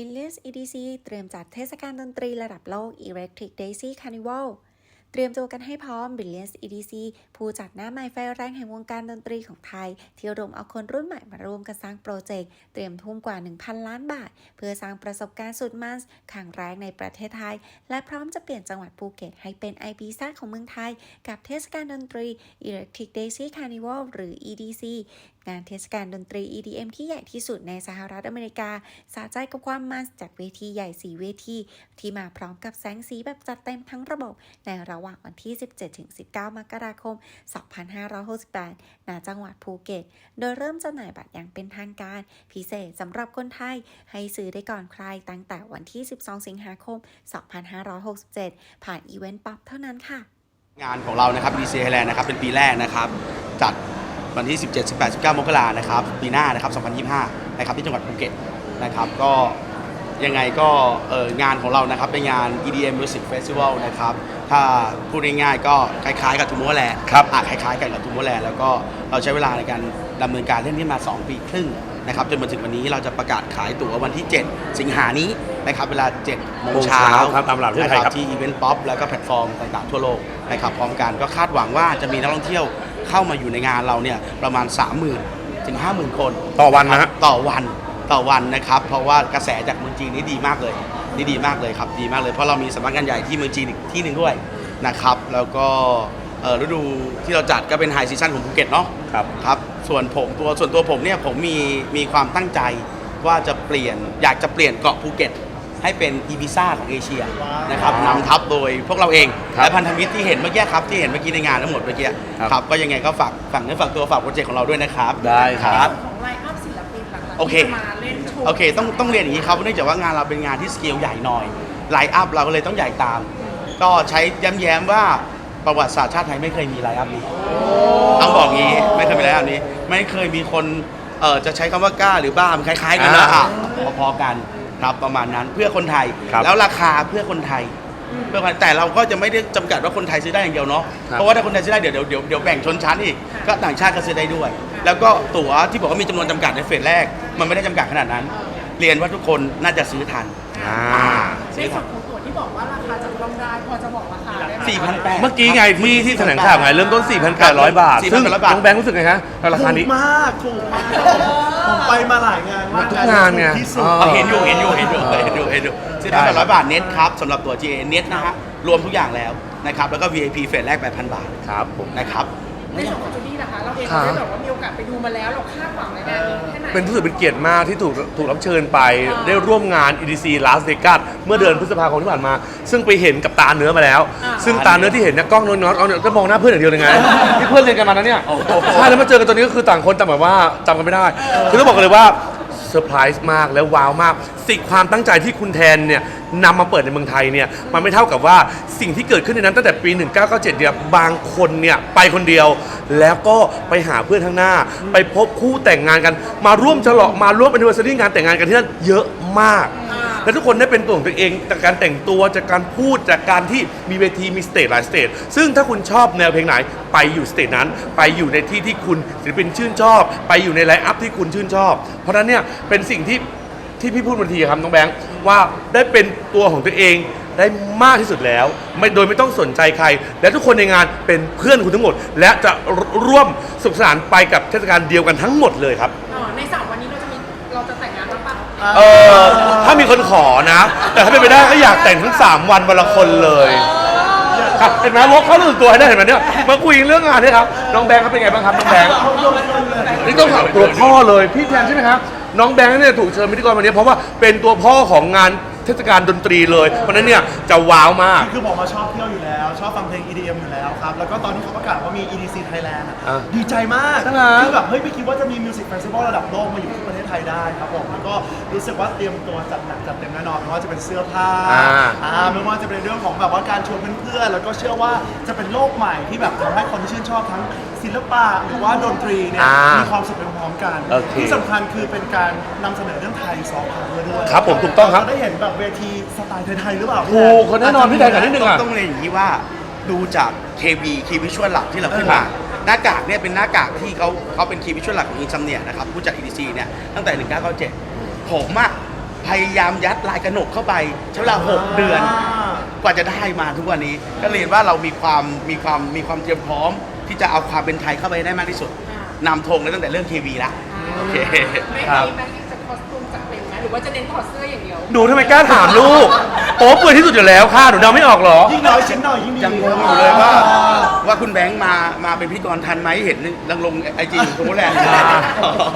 Millions EDC เตรียมจัดเทศกาลดนตรีระดับโลก Electric Daisy Carnival เตรียมตัวกันให้พร้อม Billions EDC ผู้จัดหน้าใหม่ไฟแรงแห่งวงการดนตรีของไทย ที่รวมเอาคนรุ่นใหม่มาร่วมกันสร้างโปรเจกต์ เตรียมทุ่มกว่า 1,000 ล้านบาท เพื่อสร้างประสบการณ์สุดมันครั้งแรกในประเทศไทย และพร้อมจะเปลี่ยนจังหวัดภูเก็ตให้เป็น IP ซ่าของเมืองไทย กับเทศกาลดนตรี Electric Daisy Carnival หรือ EDC งานเทศกาลดนตรี EDM ที่ใหญ่ที่สุดในสหรัฐอเมริกาสะใจกับความมันจากเวทีใหญ่4เวที ที่มาพร้อมกับแสงสีแบบจัดเต็มทั้งระบบ ในระหว่างวันที่ 17-19 มกราคม 2568 ณ จังหวัดภูเก็ต โดยเริ่มจำหน่ายบัตรอย่างเป็นทางการ พิเศษสำหรับคนไทย ให้ซื้อได้ก่อนใครตั้งแต่วันที่ 12 สิงหาคม 2567 ผ่านอีเวนต์ป๊อปเท่านั้นค่ะ งานของเรานะครับ DC Thailand นะครับเป็นปีแรกนะครับจัด วันที่ 17 18 19 มกรานะครับปีหน้านะครับ2025 นะครับที่จังหวัดภูเก็ตนะครับก็ยังไงก็เอ่องานของเรานะครับเป็นงาน EDM Music Festival นะครับถ้าพูดง่ายๆก็คล้ายๆกับทูม o ร์แลนด์ครับอะคล้ายๆกันกับทูม o ร์แลนด์แล้วก็เราใช้เวลาในการดำเนินการเล่นที่มา 2 ปีครึ่งนะครับจนมาถึงวันนี้เราจะประกาศขายตั๋ววันที่ 7 สิงหานี้นะครับเวลา7โมงเช้าครับตามหลักประเทศไทยครับที่อีเวนต์ป๊อปแล้วก็แพลตฟอร์มต่างๆทั่วโลกนะครับพร้อมกันก็คาดหวังว่าจะมีนักท่องเที่ยว เข้ามาอยู่ในงานเราเนี่ยประมาณ 30,000ถึง50,000 คนต่อวันนะฮะ ต่อวันต่อวันนะครับ เพราะว่ากระแสจากเมืองจีนนี่ดีมากเลยนี่ดีมากเลยครับดีมากเลยเพราะเรามีสำนักงานใหญ่ที่เมืองจีนอีกที่หนึ่งด้วยนะครับ แล้วก็เอ่อฤดูที่เราจัดก็เป็นไฮซีซั่นของภูเก็ตเนาะ ครับ ครับส่วนผมตัวส่วนตัวผมเนี่ยผมมีมีความตั้งใจว่าจะเปลี่ยนอยากจะเปลี่ยนเกาะภูเก็ต ให้เป็นอีบิซ่าของเอเชียนะครับว้าวนำทัพโดยพวกเราเองครับและพันธมิตรที่เห็นเมื่อกี้ครับที่เห็นเมื่อกี้ในงานทั้งหมดเมื่อกี้ครับ ครับก็ยังไงก็ฝากฝากเนื้อฝากตัวฝากโปรเจกต์ของเราด้วยนะครับได้ครับ ของไลน์อัพศิลปินล่ะคะโอเค ที่จะมาเล่นโชว์โอเค ต้องต้องเรียนอย่างนี้ครับเนื่องจากว่างานเราเป็นงานที่สเกลใหญ่หน่อยไลน์อัพเราก็เลยต้องใหญ่ตาม ก็ใช้ย้ำๆว่าประวัติศาสตร์ชาติไทยไม่เคยมีไลน์อัพนี้ต้องบอกงี้ไม่เคยมีไลน์อัพนี้ ไม่เคยมีคนเอ่อจะใช้คำว่ากล้าหรือบ้ามันคล้ายๆกันนะอ่า อะพอๆกัน ครับประมาณนั้นเพื่อคนไทย ครับ แล้วราคาเพื่อคนไทยเพื่อคนแต่เราก็จะไม่ได้จำกัดว่าคนไทยซื้อได้อย่างเดียวเนาะครับเพราะว่าถ้าคนไทยซื้อได้เดี๋ยวเดี๋ยวเดี๋ยวเดี๋ยวแบ่งชนชั้นอีกก็ต่างชาติก็ซื้อได้ด้วย แล้วก็ตั๋วที่บอกว่ามีจำนวนจำกัดในเฟสแรก มันไม่ได้จำกัดขนาดนั้น เรียนว่าทุกคนน่าจะซื้อทัน อ่า ในส่วนของตัวที่บอกว่าราคาจับต้องได้พอจะบอกรา คาได้ไหมสี่พันแปดเมื่อกี้ไงที่ที่แถลงข่าวไงเริ่มต้น 4,800 บาท ซึ่ง4,800บาท น้องแบงค์รู้สึกไงฮะกับราคานี้ ถูกมากถูกมากผมไปมาหลายงานมากทุกงานไงถูกที่สุดอ๋อเอาเห็นอยู่เห็นอยู่เห็นอยู่เห็นอยู่เห็นอยู่สี่พันแปดร้อยบาทเน็ตครับสำหรับตัว GA เน็ตนะฮะรวมทุกอย่างแล้วนะครับแล้วก็ VIP เฟสแรก 8,000 บาทครับผม นะครับ ในส่วนของจูดี้นะคะเราเองครับได้แบบว่ามีโอกาสไปดูมาแล้วเราคาดหวังในงานนี้แค่ไหนเป็นรู้สึกเป็นเกียรติมากที่ถูกถูกรับเชิญไปได้ร่วมงาน EDC Las Vegas เมื่อเดือนพฤษภาคมที่ผ่านมา ซึ่งไปเห็นกับตาเนื้อมาแล้วอ่าซึ่งตาเนื้อที่เห็นเนี่ยกล้องน้อยๆเอาเนี่ยก็มองหน้าเพื่อนอย่างเดียวเลยไงที่เพื่อนเรียนกันมานะเนี่ยโอ้โหใช่แล้วมาเจอกันตอนนี้ก็คือต่างคนต่างแบบว่าจำกันไม่ได้ คือต้องบอกกันเลยว่า เซอร์ไพรส์มากแล้วว้าวมาก สิ่งความตั้งใจที่คุณแทนเนี่ยนำมาเปิดในเมืองไทยเนี่ยมันไม่เท่ากับว่าสิ่งที่เกิดขึ้นในนั้นตั้งแต่ปี 1997เนี่ยบางคนเนี่ยไปคนเดียว แล้วก็ไปหาเพื่อนข้างหน้า ไปพบคู่แต่งงานกัน มาร่วมฉลองมาร่วม anniversary งานแต่งงานกันที่นั่นเยอะมาก และทุกคนได้เป็นตัวของตัวเองจากการแต่งตัวจากการพูดจากการที่มีเวทีมีสเตจหลายสเตจซึ่งถ้าคุณชอบแนวเพลงไหน ไปอยู่สเตจนั้น ไปอยู่ในที่ที่คุณศิลปินชื่นชอบ ไปอยู่ในไลฟ์อัพที่คุณชื่นชอบ เพราะฉะนั้นเนี่ยเป็นสิ่งที่ที่พี่พูดบางทีครับน้องแบงค์ว่าได้เป็นตัวของตัวเองได้มากที่สุดแล้ว ไม่โดยไม่ต้องสนใจใคร และทุกคนในงานเป็นเพื่อนคุณทั้งหมด และจะร่วมสุขสนานไปกับเทศกาลเดียวกันทั้งหมดเลยครับ อ๋อในสามวันนี้เราจะมีเราจะแต่งงาน เออถ้ามีคนขอนะ แต่ถ้าเป็นไปได้ก็อยากแต่งทั้ง 3 วันวันละคนเลยเห็นไหมวกเข้ารู้สึกตัวให้ได้เห็นไหมเนี่ยมาคุยเรื่องงานเนี่ยครับน้องแบงค์เขาเป็นไงบ้างครับน้องแบงค์นี่ต้องถามตัวพ่อเลยพี่แทนใช่ไหมครับน้องแบงค์เนี่ยถูกเชิญพิธีกรวันนี้เพราะว่าเป็นตัวพ่อของงาน ทศกาลดนตรีเลย เพราะฉะนั้นเนี่ยจะว้าวมาก คือบอกมาชอบเที่ยวอยู่แล้ว ชอบฟังเพลง EDM อยู่แล้วครับ แล้วก็ตอนที่เขาประกาศว่ามี EDC Thailand อะอะดีใจมาก ใช่ไหม คือแบบเฮ้ยไม่คิดว่าจะมีมิวสิกเฟสติวัลระดับโลกมาอยู่ที่ประเทศไทยได้ครับผมแล้วก็รู้สึกว่าเตรียมตัวจัดหนักจัดเต็มแน่นอนไม่ว่าจะเป็นเสื้อผ้าอ่า อ่าไม่ว่าจะเป็นเรื่องของแบบว่าการชวนเพื่อนๆแล้วก็เชื่อว่าจะเป็นโลกใหม่ที่แบบทำให้คนที่ชื่นชอบทั้ง ศิลปะหรือว่าดนตรีเนี่ยอ่ามีมีความสุขไปพร้อมๆกัน โอเคที่สำคัญคือเป็นการนำเสนอเรื่องไทยซอฟต์พาวเวอร์ด้วยครับผมถูกต้องครับเาจะได้เห็นแบบเวทีสไตล์ไทยๆหรือเปล่าถูกคนแน่นอนพี่แทนกันนิดนึง ต้องอะต้องเรียนอย่างนี้ว่าดูจาก KB Key Visual หลักที่เราขึ้นมาหน้ากากเนี่ยเป็นหน้ากากที่เขาเขาเป็น Key Visual หลักของอินซัมเนียนะครับผู้จัด EDC เนี่ยตั้งแต่ 1997 ผมอะพยายามยัดลายกระหนกเข้าไปใช้เวลา 6 เดือน กว่าจะได้มาทุกวันนี้ ก็เรียนว่าเรามีความมีความมีความเตรียมพร้อม ที่จะเอาความเป็นไทยเข้าไปได้มากที่สุดนำธงเลยตั้งแต่เรื่องทีวีละโอเคไม่ครับ มีแบงค์จะคอสตูมจัดเต็มไหมหรือว่าจะเน้นถอดเสื้ออย่างเดียวหนูทำไมกล้าถามลูกโป๊เปื่อยที่สุดอยู่แล้วค่ะหนูเดาไม่ออกเหรอ ยิ่งน้อยชิ้นน้อยยิ่งดียังงงอยู่เลยว่าว่าคุณแบงค์มามาเป็นพิธีกรทันไหมเห็นลังลงไอจีของคุณแลนด์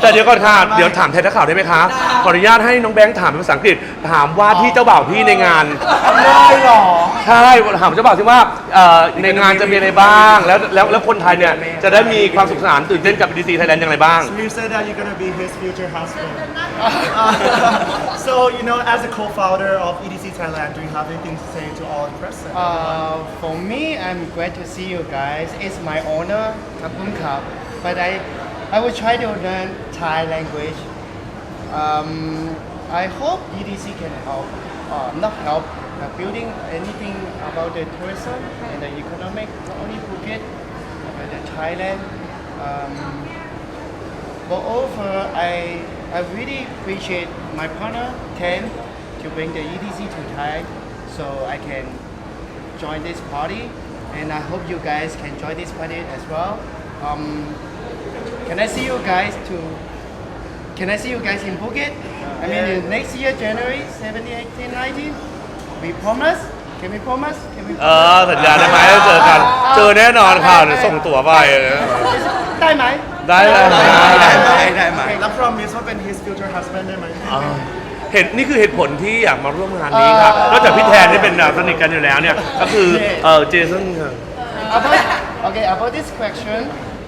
แต่เดี๋ยวก่อนค่ะ เดี๋ยวถามแทนนักข่าวได้ไหมคะ ขออนุญาตให้น้องแบงค์ถามเป็นภาษาอังกฤษ ถามว่าที่เจ้าบ่าวพี่ในงานได้หรอ ใช่ ถามเจ้าบ่าวที่ว่า เอ่อในงานจะมีอะไรบ้าง แล้วแล้วแล้วคนไทยเนี่ยจะได้มีความสุขสนานตื่นเต้นกับดีซีไทยแลนด์อย่างไรบ้าง So you said that you're gonna be his future husband. Uh, so you know, as a co-founder of EDC Thailand, do you have anything to say to all the press? Uh, for me, I'm glad to see you guys. It's my honor, Kapun Cup, but I, I will try to learn Thai language. Um, I hope EDC can help, uh, not help, uh, building anything about the tourism and the economic, not only Phuket, but the Thailand. Um, Moreover, I, I really appreciate my partner, Ken, to bring the EDC to Thai so I can join this party. And I hope you guys can join this party as well. Um, can I see you guys to can I see you guys in Phuket? I mean, next year, January 17, 18, 19. We promise? Can we promise? Can we เออสัญญาได้ไหมเจอกัน เจอแน่นอนค่ะเดี๋ยวส่งตั๋วไป ได้ไหมได้เลยได้ไหมได้ไหมแล้ว promise ว่าเป็น his future husband ได้ไหม เห็นนี่คือเหตุผลที่อยากมาร่วมงานนี้ครับนอกจากพี่แทนที่เป็นสนิทกันอยู่แล้วเนี่ย ก็คือเออเจสันค่ะ About, okay, about this question,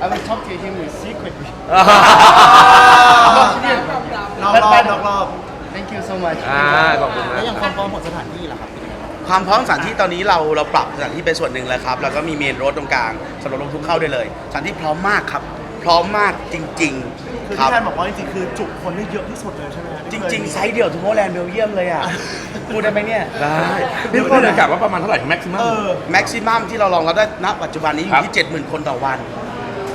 I will talk to him secretly. นอกรอบนอกรอบ Thank you so much. อ่าขอบคุณนะแล้วอย่างความพร้อมของสถานที่ล่ะครับเป็นยังไงบ้างความพร้อมสถานที่ตอนนี้เราเราปรับสถานที่เป็นส่วนหนึ่งแล้วครับแล้วก็มีเมนโรดตรงกลางสำหรับลงทุนเข้าได้เลย สถานที่พร้อมมากครับ พร้อมมากจริง คือๆ ครัที่บแทนบอกว่าจริงๆคือจุคนได้เยอะที่สุดเลยใช่ไหมฮะจริง ๆ ไซส์เดียวทูโมแลนด์เบลเยียมเลยอะพูดได้ไหมเนี่ยได้นี่ก็เลยกะว่าประมาณเท่าไหร่แม็กซิมัมเออแม็กซิมัมที่เราลองเราได้ณปัจจุบันนี้อครัยู่บ ที่ 70,000 คนต่อวัน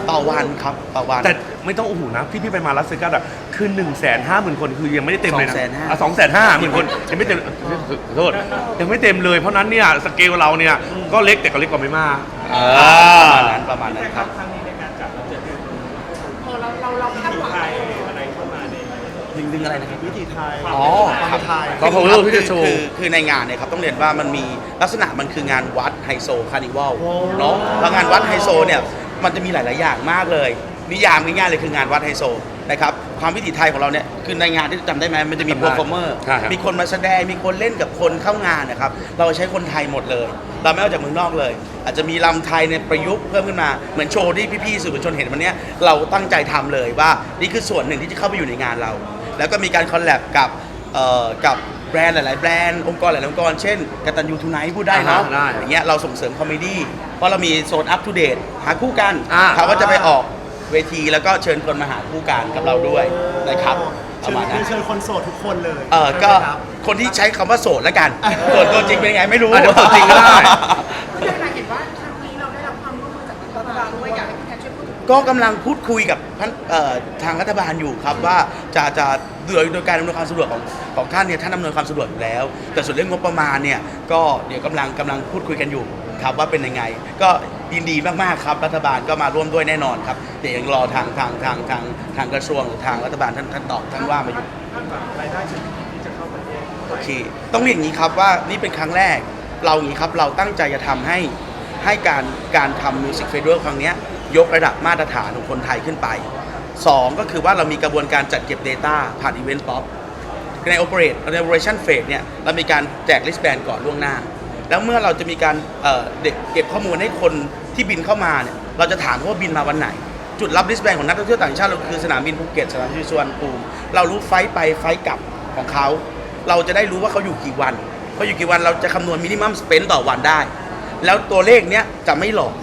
ต่อวันครับต่อวัน แต่ไม่ต้องโอ้โหนะพี่พี่ไปมาลัสเซกัสอะ คือ1นึ่งแสนห้าหมื่นคนคือยังไม่ได้เต็มเลยนะ250,000 สองแสนห้าหมื่นคนยังไม่เต็มขอโทษยังไม่เต็มเลยเพราะนั้นเนี่ยสเกลเราเนี่ยก็เล็กแต่ก็เล็กกว่าไม่มากประมาณนั้นประมาณนั้นครับ เออเราเราเราคาดหวังอะไรดึงดึงอะไรนะครับ วิถีไทยอ๋อความไทยก็ power ที่จะโชว์ คือคือในงานเนี่ยครับต้องเรียนว่ามันมีลักษณะมันคืองานวัดไฮโซคาร์นิวัลโอ้เนาะแล้วงานวัดไฮโซเนี่ยมันจะมีหลาย ๆ อย่างมากเลย นิยามง่ายๆเลยคืองานวัดไฮโซ นะครับความวิถีไทยของเราเนี่ยคือในงานที่จำได้ไหมมันจะมีจำโปได้รแกรมเมอร์ใช่ครับ มีคนมาแสดงมีคนเล่นกับคนเข้างานนะครับเราใช้คนไทยหมดเลย เราไม่เอาจากเมืองนอกเลย อาจจะมีลำไทยในยประยุกต์เพิ่มขึ้นมาเหมือนโชว์ที่พี่ๆสื่อมวลชนเห็นวันเนี้ยเราตั้งใจทำเลยว่านี่คือส่วนหนึ่งที่จะเข้าไปอยู่ในงานเรา แล้วก็มีการคอลแลบกับเอ่อกับแบรนด์หลาย ๆ แบรนด์องค์กรหลายๆองค์กรเช่นกตันยูทูไนท์พูดได้เนาะอ่าได้อย่างเงี้ยเราส่งเสริมคอมเมดี้เพราะเรามีโซนอัปทูเดตหาคู่กันอ่า เขาก็จะไปออก เวทีแล้วก็เชิญคนมาหาคู่กันกับเราด้วยนะครับปเชิระญมาณนั้น เชิญคนโสดทุกคนเลยเออก็ใช่ไหมครับ คนที่ใช้คำว่าโสดแล้วกัน ส่วนตัวจริงเป็นไงไม่รู้ อะเดี๋ยวตัวจริงก็ได้ พี่แทนเห็นว่าครั้งนี้เราได้รับความร่วมมือจากรัฐบาลด้วยอยากให้พี่แทนช่วยพูดถึงก็กำลังพูดคุยกับท่านเอ่อทางรัฐบาลอยู่ครับว่าจะจะโดยโดยการอำนวยความสะดวกของของท่านเนี่ยท่านอำนวยความสะดวกอยู่แล้ว แต่ส่วนเรื่องงบประมาณเนี่ยก็เดี๋ยวกำลังกำลังพูดคุยกันอยู่ครับว่าเป็นยังไง ก็ ยินดีมากๆครับ รัฐบาลก็มาร่วมด้วยแน่นอนครับแต่ยังรอทางทางทางทางทางกระทรวงหรือทางรัฐบาลท่านท่านตอบท่านว่ามาอยู่โอเคต้องเรียนอย่างนี้ครับว่านี่เป็นครั้งแรก เราอย่างนี้ครับเราตั้งใจจะทำให้ให้การการทำมิวสิกเฟสติวัลครั้งเนี้ยยกระดับมาตรฐานของคนไทยขึ้นไป 2 ก็คือว่าเรามีกระบวนการจัดเก็บ Data ผ่านอีเวนต์ป๊อปใน Operate ใน Operation Phase เนี่ยเรามีการแจก list band ก่อนล่วงหน้า แล้วเมื่อเราจะมีการเอ่อเด็กเก็บข้อมูลให้คนที่บินเข้ามาเนี่ยเราจะถามเขาว่าบินมาวันไหน จุดรับ list band ของนักท่องเที่ยวต่างชาติเราคือสนามบินภูเก็ตสนามบินสุวรรณภูมิเรารู้ไฟล์ไปไฟล์กลับของเขา เราจะได้รู้ว่าเขาอยู่กี่วันเขาอยู่กี่วันเราจะคำนวณมินิมัมสเปนต่อวันได้ แล้วตัวเลขเนี้ยจะไม่หลอก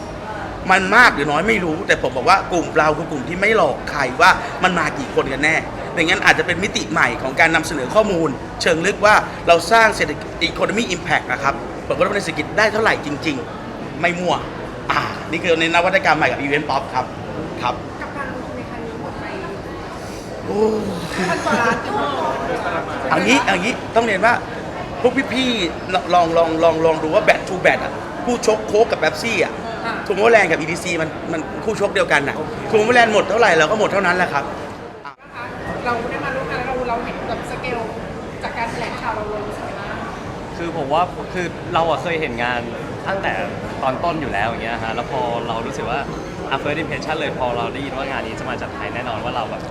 มันมากหรือน้อยไม่รู้ แต่ผมบอกว่ากลุ่มเราคือกลุ่มที่ไม่หลอกใครว่ามันมากี่คนกันแน่ดังนั้นอาจจะเป็นมิติใหม่ของการนำเสนอข้อมูล เชิงลึกว่าเราสร้างเศรษฐกิจ economy impact นะครับ ผลกระทบในเศรษฐกิจได้เท่าไหร่จริง ๆ ไม่มั่ว อ่า นี่คือในนวัตกรรมใหม่กับ event pop ครับ ครับกับการลงทุนในครั้งนี้หมดไปเอางี้เอางี้ต้องเรียนว่าพวกพี่ๆลองลองลองลองดูว่าแบททูแบทอะคู่ชกโค้กกับแป๊บซี่อะทูโมแลนด์กับ EDC มันมันคู่ชกเดียวกันอะทูโมแลนด์หมดเท่าไหร่เราก็หมดเท่านั้นแหละครับเราได้ คือผมว่าคือเราอะเคยเห็นงานตั้งแต่ตอนต้นอยู่แล้วอย่างเงี้ยฮะแล้วพอเรารู้สึกว่า a first impression เลยพอเราได้ยินว่างานนี้จะมาจากไทยแน่นอนว่าเราแบบ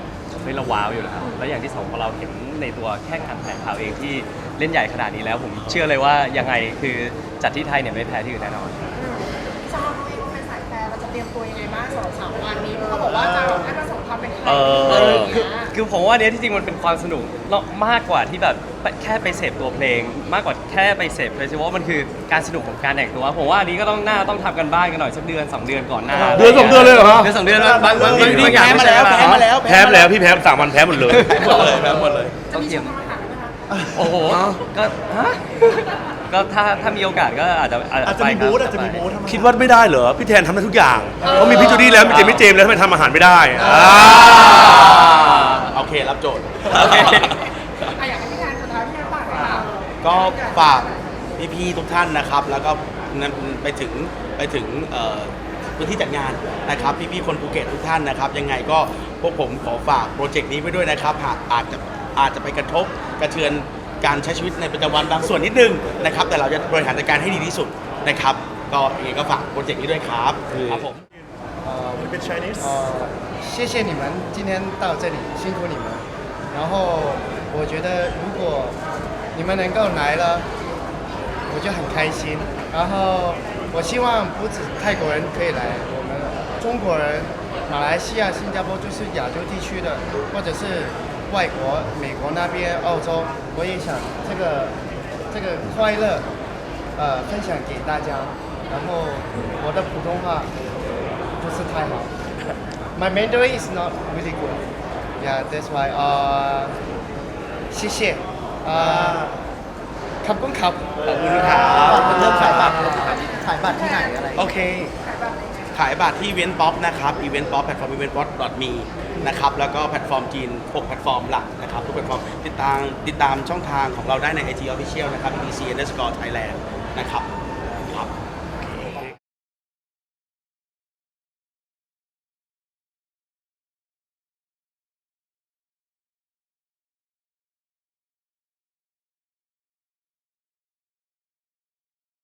เฮ้ยเราว้าวอยู่แล้วแล้วอย่างที่สองพอเราเห็นในตัวแค่การแถลงข่าวเองที่เล่นใหญ่ขนาดนี้แล้ว ผมเชื่อเลยว่ายังไงคือจัดที่ไทยเนี่ยไม่แพ้ที่อื่นแน่นอนสำหรับเราเองเราเป็นสายแฟร์เราจะเตรียมตัวยังไงบ้างสำหรับสามวันนี้เขาบอกว่าจะให้ผสมความเป็นไทยเอออะไรอย่างเงี้ย คือผมว่าอันเนี้ยที่จริงมันเป็นความสนุกเนอะมากกว่าที่แบบไปแค่ไปเสพตัวเพลง มากกว่าแค่ไปเสพเฟสติวัลมันคือการสนุกของการแต่งตัวผมว่าอันนี้ก็ต้องหน้าต้องทำกันบ้านกันหน่อยสักเดือนสองเดือนก่อนหน้าเดือนสองเดือนเลยเหรอฮะ เดือนสองเดือนแล้วบางบางบางพี่บางอย่างแพ้มาไใช่แล้วเาแพ้มาแล้วแพ้ไปแล้วพี่แพ้สามวันแพ้หมดเลยแพ้หมดเลยแพ้หมดเลย จะมีชุดทำอาหารไหมคะ โอ้โหก็ฮะ ก็ถ้าถ้ามีโอกาสก็อาจจะอาจจะมีไปครับบูธอาจจะมีบูธทำไมคิดว่าไม่ได้เหรอ พี่แทนทำได้ทุกอย่างเขามีพี่จูดี้แล้วมีเจมี่เจมส์แล้วทำไมทำอาหารไม่ได้อ่าโอเครับโจทย์ โอเคอะอยากให้พี่แทนสุดท้ายพี่แทนฝากเลยค่ะก็ฝากพี่ๆทุกท่านนะครับ แล้วก็นั่นไปถึงไปถึงเอ่อพื้นที่จัดงานนะครับพี่ๆคนภูเก็ตทุกท่านนะครับ ยังไงก็พวกผมขอฝากโปรเจกต์นี้ไว้ด้วยนะครับหากอาจจะอาจจะไปกระทบกระเทือน การใช้ชีวิตในประจำวันบางส่วนนิดนึงนะครับ แต่เราจะบริหารจัดการให้ดีที่สุดนะครับ ก็ยังไงก็ฝากโปรเจกต์นี้ด้วยครับครับผม a bit Chinese 呃，谢谢你们今天到这里，辛苦你们。然后我觉得如果你们能够来了，我就很开心。然后我希望不止泰国人可以来，我们中国人、马来西亚、新加坡就是亚洲地区的，或者是 外国、美国那边、澳洲，我也想这个这个快乐，呃，分享给大家。然后我的普通话不是太好，My Mandarin is not really good. Yeah, that's why. 啊、谢谢。啊、uh,，卡布卡布卡，卡布卡布卡，卡布卡布卡，OK。 ขายบัตรที่ Event Pop นะครับอีเวนต์ป๊อปแพลตฟอร์มอีเวนป๊อปดอทมีนะครับแล้วก็แพลตฟอร์มจีน6แพลตฟอร์มหลักนะครับทุกแพลตฟอร์มติดตามติดตามช่องทางของเราได้ใน IG Official นะครับ EDC underscore Thailand นะครับ